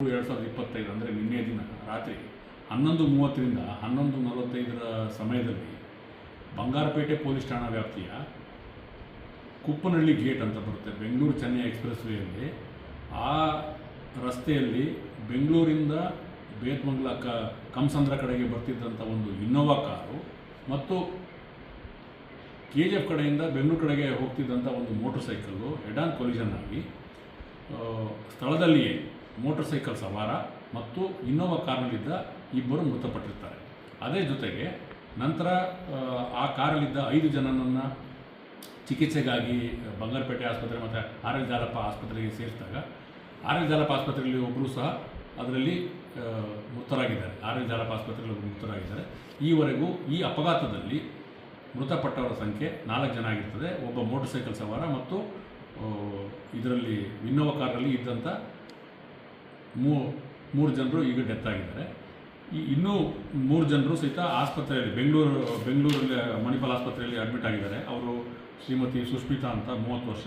ಎರಡು ಸಾವಿರದ ಇಪ್ಪತ್ತೈದು ಅಂದರೆ ನಿನ್ನೆ ದಿನ ರಾತ್ರಿ ಹನ್ನೊಂದು ಮೂವತ್ತರಿಂದ ಹನ್ನೊಂದು ನಲವತ್ತೈದರ ಸಮಯದಲ್ಲಿ ಬಂಗಾರಪೇಟೆ ಪೊಲೀಸ್ ಠಾಣಾ ವ್ಯಾಪ್ತಿಯ ಕುಪ್ಪನಹಳ್ಳಿ ಗೇಟ್ ಅಂತ ಬರುತ್ತೆ, ಬೆಂಗಳೂರು ಚೆನ್ನೈ ಎಕ್ಸ್ಪ್ರೆಸ್ ವೇಯಲ್ಲಿ. ಆ ರಸ್ತೆಯಲ್ಲಿ ಬೆಂಗಳೂರಿಂದ ಬೇತ್ಮಂಗ್ಲ ಕ ಕಂಸಂದ್ರ ಕಡೆಗೆ ಬರ್ತಿದ್ದಂಥ ಒಂದು ಇನ್ನೋವಾ ಕಾರು ಮತ್ತು ಕೆ ಜಿ ಎಫ್ ಕಡೆಯಿಂದ ಬೆಂಗಳೂರು ಕಡೆಗೆ ಹೋಗ್ತಿದ್ದಂಥ ಒಂದು motorcycle head on collision ಆಗಿ ಸ್ಥಳದಲ್ಲಿಯೇ ಮೋಟರ್ ಸೈಕಲ್ ಸವಾರ ಮತ್ತು ಇನ್ನೋವಾ ಕಾರ್ನಲ್ಲಿದ್ದ ಇಬ್ಬರು ಮೃತಪಟ್ಟಿರ್ತಾರೆ. ಅದೇ ಜೊತೆಗೆ ನಂತರ ಆ, ಕಾರಲ್ಲಿದ್ದ ಐದು ಜನನನ್ನು ಚಿಕಿತ್ಸೆಗಾಗಿ ಬಂಗಾರಪೇಟೆ ಆಸ್ಪತ್ರೆ ಮತ್ತು ಆರ್ ಜಾಲಪ್ಪ ಆಸ್ಪತ್ರೆಗೆ ಸೇರಿಸಿದಾಗ ಆರ್ ಎಲ್ ಜಾಲಪ್ಪ ಆಸ್ಪತ್ರೆಯಲ್ಲಿ ಒಬ್ಬರು ಸಹ ಅದರಲ್ಲಿ ಮೃತರಾಗಿದ್ದಾರೆ. ಆರ್ ಎಲ್ ಜಾಲಪ್ಪ ಆಸ್ಪತ್ರೆಯಲ್ಲಿ ಒಬ್ಬರು ಮೃತರಾಗಿದ್ದಾರೆ. ಈವರೆಗೂ ಈ ಅಪಘಾತದಲ್ಲಿ ಮೃತಪಟ್ಟವರ ಸಂಖ್ಯೆ ನಾಲ್ಕು ಜನ ಆಗಿರ್ತದೆ. ಒಬ್ಬ ಮೋಟರ್ ಸೈಕಲ್ ಸವಾರ ಮತ್ತು ಇದರಲ್ಲಿ ಇನ್ನೋವಾ ಕಾರಲ್ಲಿ ಇದ್ದಂಥ ಮೂ ಮೂರು ಜನರು ಈಗ ಡೆತ್ ಆಗಿದ್ದಾರೆ. ಈ ಇನ್ನೂ ಮೂರು ಜನರು ಸಹಿತ ಆಸ್ಪತ್ರೆಯಲ್ಲಿ, ಬೆಂಗಳೂರು, ಬೆಂಗಳೂರಲ್ಲಿ, ಮಣಿಪಾಲ್ ಆಸ್ಪತ್ರೆಯಲ್ಲಿ ಅಡ್ಮಿಟ್ ಆಗಿದ್ದಾರೆ. ಅವರು ಶ್ರೀಮತಿ ಸುಷ್ಮಿತಾ ಅಂತ ಮೂವತ್ತು ವರ್ಷ,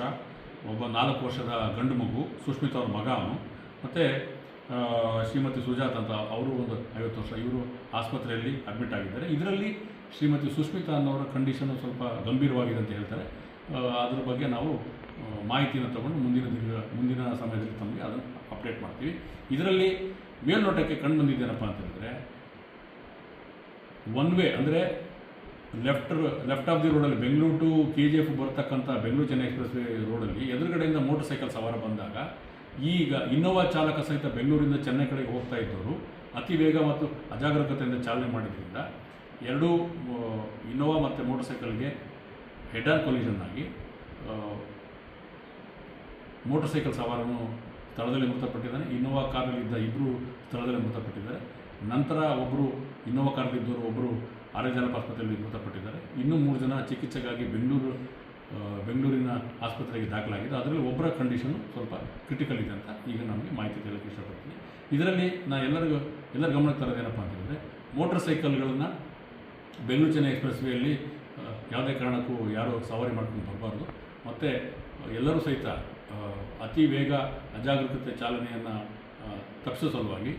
ಒಬ್ಬ ನಾಲ್ಕು ವರ್ಷದ ಗಂಡು ಮಗು, ಸುಷ್ಮಿತಾ ಅವ್ರ ಮಗ ಅವನು. ಮತ್ತು ಶ್ರೀಮತಿ ಸುಜಾತ್ ಅಂತ ಅವರು ಒಂದು ಐವತ್ತು ವರ್ಷ, ಇವರು ಆಸ್ಪತ್ರೆಯಲ್ಲಿ ಅಡ್ಮಿಟ್ ಆಗಿದ್ದಾರೆ. ಇದರಲ್ಲಿ ಶ್ರೀಮತಿ ಸುಷ್ಮಿತಾ ಅನ್ನೋರ ಕಂಡೀಷನು ಸ್ವಲ್ಪ ಗಂಭೀರವಾಗಿದೆ ಅಂತ ಹೇಳ್ತಾರೆ. ಅದ್ರ ಬಗ್ಗೆ ನಾವು ಮಾಹಿತಿಯನ್ನು ತಗೊಂಡು ಮುಂದಿನ ದಿನ ಮುಂದಿನ ಸಮಯದಲ್ಲಿ ತಮಗೆ ಅದನ್ನು ಅಪ್ಡೇಟ್ ಮಾಡ್ತೀವಿ. ಇದರಲ್ಲಿ ಮೇಲ್ನೋಟಕ್ಕೆ ಕಂಡು ಬಂದಿದ್ದೇನಪ್ಪ ಅಂತ ಹೇಳಿದ್ರೆ ಒನ್ ವೇ ಅಂದರೆ ಲೆಫ್ಟ್ ಲೆಫ್ಟ್ ಆಫ್ ದಿ ರೋಡಲ್ಲಿ Bengaluru to K G F ಬರ್ತಕ್ಕಂಥ ಬೆಂಗಳೂರು ಚೆನ್ನೈ ಎಕ್ಸ್ಪ್ರೆಸ್ ವೇ ರೋಡಲ್ಲಿ ಎದುರುಗಡೆಯಿಂದ ಮೋಟರ್ ಸೈಕಲ್ ಸವಾರ ಬಂದಾಗ ಈಗ ಇನ್ನೋವಾ ಚಾಲಕ ಸಹಿತ ಬೆಂಗಳೂರಿಂದ ಚೆನ್ನೈ ಕಡೆಗೆ ಹೋಗ್ತಾ ಇದ್ದವರು ಅತಿ ವೇಗ ಮತ್ತು ಅಜಾಗರೂಕತೆಯಿಂದ ಚಾಲನೆ ಮಾಡಿದ್ದರಿಂದ ಎರಡೂ ಇನ್ನೋವಾ ಮತ್ತು ಮೋಟರ್ ಸೈಕಲ್ಗೆ ಹೆಡ್ ಆನ್ ಕೊಲಿಷನ್ ಆಗಿ ಮೋಟರ್ ಸೈಕಲ್ ಸವಾರನು ಸ್ಥಳದಲ್ಲಿ ಮೃತಪಟ್ಟಿದ್ದಾನೆ. ಇನ್ನೋವಾ ಕಾರಲ್ಲಿದ್ದ ಇಬ್ಬರು ಸ್ಥಳದಲ್ಲಿ ಮೃತಪಟ್ಟಿದ್ದಾರೆ. ನಂತರ ಒಬ್ಬರು ಇನ್ನೋವಾ ಕಾರಲ್ಲಿದ್ದವರು ಒಬ್ಬರು ಆರ್ಯಜಾಲಪ ಆಸ್ಪತ್ರೆಯಲ್ಲಿ ಮೃತಪಟ್ಟಿದ್ದಾರೆ. ಇನ್ನೂ ಮೂರು ಜನ ಚಿಕಿತ್ಸೆಗಾಗಿ ಬೆಂಗಳೂರು ಬೆಂಗಳೂರಿನ ಆಸ್ಪತ್ರೆಗೆ ದಾಖಲಾಗಿದೆ. ಅದರಲ್ಲಿ ಒಬ್ಬರ ಕಂಡೀಷನು ಸ್ವಲ್ಪ ಕ್ರಿಟಿಕಲ್ ಇದೆ ಅಂತ ಈಗ ನಮಗೆ ಮಾಹಿತಿ ಹೇಳೋಕ್ಕೆ ಇಷ್ಟಪಡ್ತೀನಿ. ಇದರಲ್ಲಿ ನಾನು ಎಲ್ಲರಿಗೂ, ಎಲ್ಲರ ಗಮನಕ್ಕೆ ತರೋದೇನಪ್ಪ ಅಂತ ಹೇಳಿದ್ರೆ ಮೋಟರ್ ಸೈಕಲ್ಗಳನ್ನು ಬೆಂಗಳೂರು ಚೆನ್ನೈ ಎಕ್ಸ್ಪ್ರೆಸ್ ವೇಯಲ್ಲಿ ಯಾವುದೇ ಕಾರಣಕ್ಕೂ ಯಾರು ಸವಾರಿ ಮಾಡ್ಕೊಂಡು ಬರಬಾರ್ದು. ಮತ್ತು, ಎಲ್ಲರೂ ಸಹಿತ ಅತಿ ವೇಗ ಅಜಾಗರೂಕತೆ ಚಾಲನೆಯನ್ನು ತಪ್ಪಿಸೋ ಸಲುವಾಗಿ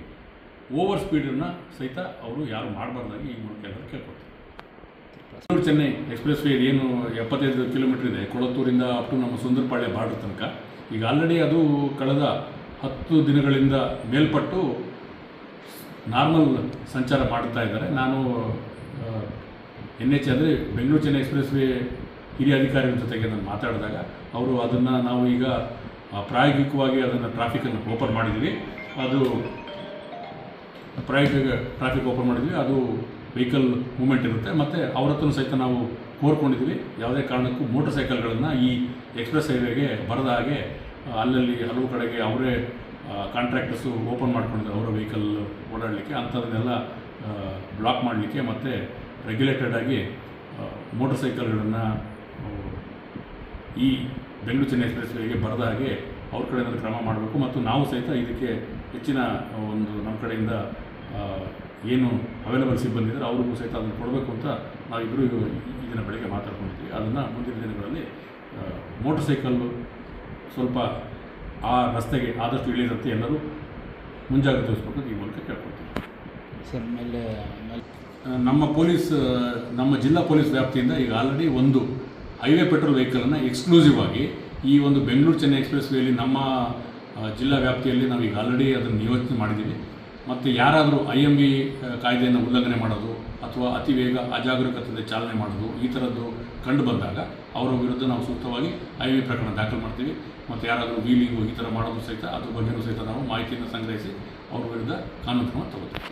ಓವರ್ ಸ್ಪೀಡನ್ನು ಸಹಿತ ಅವರು ಯಾರು ಮಾಡಬಾರ್ದಾಗಿ ಈ ಮೂಲಕ ಎಲ್ಲರೂ ಕೇಳ್ಕೊಳ್ತಾರೆ. ಚೆನ್ನೈ ಎಕ್ಸ್ಪ್ರೆಸ್ ವೇ ಏನು ಎಪ್ಪತ್ತೈದು ಕಿಲೋಮೀಟರ್ ಇದೆ. ಕೊಳತ್ತೂರಿಂದ ಅಪ್ ಟು ನಮ್ಮ ಸುಂದರಪಾಳ್ಯ ಬಾರ್ಡರ್ ತನಕ. ಈಗ ಆಲ್ರೆಡಿ ಅದು ಕಳೆದ ಹತ್ತು ದಿನಗಳಿಂದ ಮೇಲ್ಪಟ್ಟು ನಾರ್ಮಲ್ ಸಂಚಾರ ಮಾಡ್ತಾ ಇದ್ದಾರೆ. ನಾನು ಎನ್ ಎಚ್ ಅಂದರೆ ಬೆಂಗಳೂರು ಚೆನ್ನೈ ಎಕ್ಸ್ಪ್ರೆಸ್ ವೇ ಹಿರಿಯ ಅಧಿಕಾರಿಗಳ ಜೊತೆಗೆ ನಾನು ಮಾತಾಡಿದಾಗ ಅವರು ಅದನ್ನು ನಾವು ಈಗ ಪ್ರಾಯೋಗಿಕವಾಗಿ ಅದನ್ನು ಟ್ರಾಫಿಕನ್ನು ಓಪನ್ ಮಾಡಿದ್ದೀವಿ ಅದು ಪ್ರಾಯೋಗಿಕ ಟ್ರಾಫಿಕ್ ಓಪನ್ ಮಾಡಿದ್ವಿ. ಅದು ವೆಹಿಕಲ್ ಮೂಮೆಂಟ್ ಇರುತ್ತೆ. ಮತ್ತು ಅವ್ರ ಹತ್ರ ಸಹಿತ ನಾವು ಕೋರ್ಕೊಂಡಿದ್ವಿ. ಯಾವುದೇ ಕಾರಣಕ್ಕೂ ಮೋಟರ್ ಸೈಕಲ್ಗಳನ್ನು ಈ ಎಕ್ಸ್ಪ್ರೆಸ್ ಹೈವೇಗೆ ಬರದ ಹಾಗೆ, ಅಲ್ಲಲ್ಲಿ ಹಲವು ಕಡೆಗೆ ಅವರೇ ಕಾಂಟ್ರಾಕ್ಟರ್ಸು ಓಪನ್ ಮಾಡ್ಕೊಂಡಿದ್ದಾರೆ ಅವರ ವೆಹಿಕಲ್ ಓಡಾಡಲಿಕ್ಕೆ. ಅಂಥದನ್ನೆಲ್ಲ ಬ್ಲಾಕ್ ಮಾಡಲಿಕ್ಕೆ. ಮತ್ತು ರೆಗ್ಯುಲೇಟೆಡ್ ಆಗಿ ಮೋಟರ್ ಸೈಕಲ್ಗಳನ್ನು ಈ ಬೆಂಗಳೂರು ಚೆನ್ನೈ ಎಕ್ಸ್ಪ್ರೆಸ್ವೇಗೆ ಬರದ ಹಾಗೆ ಅವ್ರ ಕಡೆಯಿಂದ ಕ್ರಮ ಮಾಡಬೇಕು. ಮತ್ತು ನಾವು ಸಹಿತ ಇದಕ್ಕೆ ಹೆಚ್ಚಿನ ಒಂದು ನಮ್ಮ ಕಡೆಯಿಂದ ಏನು ಅವೈಲೇಬಲ್ ಸಿಬ್ಬಂದಿ ಅವ್ರಿಗೂ ಸಹಿತ ಅದನ್ನು ಕೊಡಬೇಕು ಅಂತ ನಾವಿಬ್ಬರು ಈ ದಿನ ಬೆಳಗ್ಗೆ ಮಾತಾಡ್ಕೊಂಡಿದ್ವಿ. ಅದನ್ನು ಮುಂದಿನ ದಿನಗಳಲ್ಲಿ ಮೋಟರ್ ಸೈಕಲ್ಲು ಸ್ವಲ್ಪ ಆ ರಸ್ತೆಗೆ ಆದಷ್ಟು ಇಳಿದಂತೆ ಎಲ್ಲರೂ ಮುಂಜಾಗ್ರತೆ ವಹಿಸ್ಬೇಕು ಈ ಮೂಲಕ ಕೇಳ್ಕೊಳ್ತೀವಿ. ಸರ್ ಮೇಲೆ ಮೇಲೆ ಆ, ನಮ್ಮ ಪೊಲೀಸ್ ನಮ್ಮ ಜಿಲ್ಲಾ ಪೊಲೀಸ್ ವ್ಯಾಪ್ತಿಯಿಂದ ಈಗ ಆಲ್ರೆಡಿ ಒಂದು ಹೈವೇ ಪೆಟ್ರೋಲ್ ವೆಹಿಕಲನ್ನು ಎಕ್ಸ್ಕ್ಲೂಸಿವ್ ಆಗಿ ಈ ಒಂದು ಬೆಂಗಳೂರು ಚೆನ್ನೈ ಎಕ್ಸ್ಪ್ರೆಸ್ ವೇಲಿ ನಮ್ಮ ಜಿಲ್ಲಾ ವ್ಯಾಪ್ತಿಯಲ್ಲಿ ನಾವು ಈಗ ಆಲ್ರೆಡಿ ಅದನ್ನು ನಿಯೋಜನೆ ಮಾಡಿದ್ದೀವಿ. ಮತ್ತು ಯಾರಾದರೂ ಐ ಎಂ ಬಿ ಕಾಯ್ದೆಯನ್ನು ಉಲ್ಲಂಘನೆ ಮಾಡೋದು ಅಥವಾ ಅತಿ ವೇಗ ಅಜಾಗರೂಕತೆಯಿಂದ ಚಾಲನೆ ಮಾಡೋದು ಈ ಥರದ್ದು ಕಂಡು ಬಂದಾಗ ಅವರ ವಿರುದ್ಧ ನಾವು ಸೂಕ್ತವಾಗಿ ಐ ವಿ ಪ್ರಕರಣ ದಾಖಲು ಮಾಡ್ತೀವಿ. ಮತ್ತು ಯಾರಾದರೂ ವೀಲಿಂಗು ಈ ಥರ ಮಾಡೋದು ಸಹಿತ ಅದ್ರ ಬಗ್ಗೆಯೂ ಸಹಿತ ನಾವು ಮಾಹಿತಿಯನ್ನು ಸಂಗ್ರಹಿಸಿ ಅವ್ರ ವಿರುದ್ಧ ಕಾನೂನು ಕ್ರಮ ತಗೋತೀವಿ.